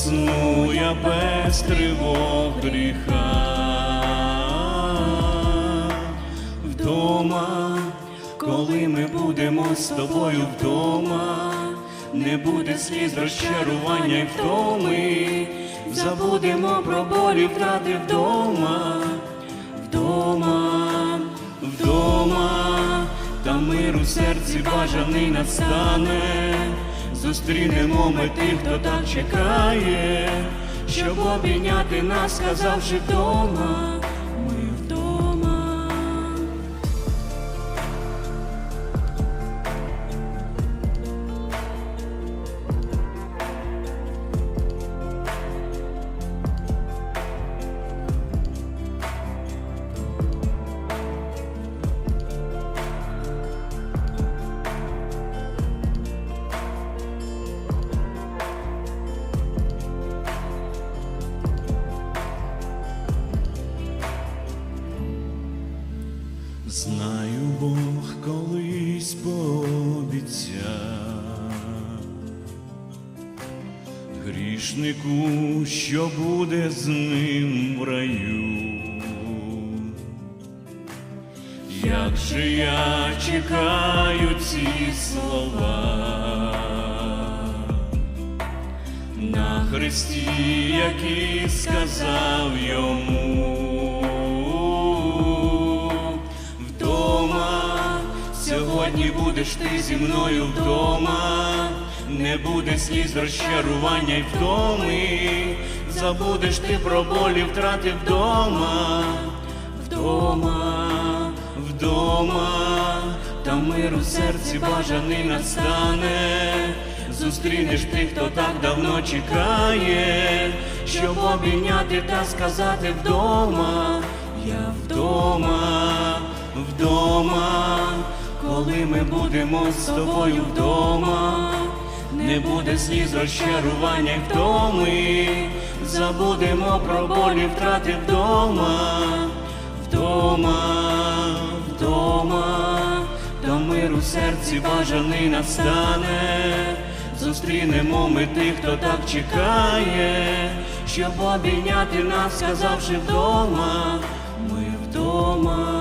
сну я без тривог гріха. Вдома, коли ми будемо з тобою вдома, не буде сліз розчарування і втоми, забудемо про болі втрати вдома, вдома, вдома, та миру серці бажаний настане зустрінемо ми тих, хто так чекає, щоб обійняти нас, сказавши вдома, Знаю, Бог колись пообіцяв грішнику, що буде з ним в раю. Як же я чекаю ці слова на хресті, які сказав йому. Сьогодні будеш ти зі мною вдома, не буде сліз розчарування й втоми, забудеш ти про болі втрати вдома, вдома, вдома, та мир у серці бажаний настане. Зустрінеш тих, хто так давно чекає, щоб обійняти та сказати вдома, я вдома, вдома, коли ми будемо з тобою вдома, не буде сліз розчарування втоми, забудемо про болі втрати вдома, вдома, вдома, та мир у серці бажаний настане. Зустрінемо ми тих, хто так чекає, щоб обійняти нас, сказавши вдома, ми вдома.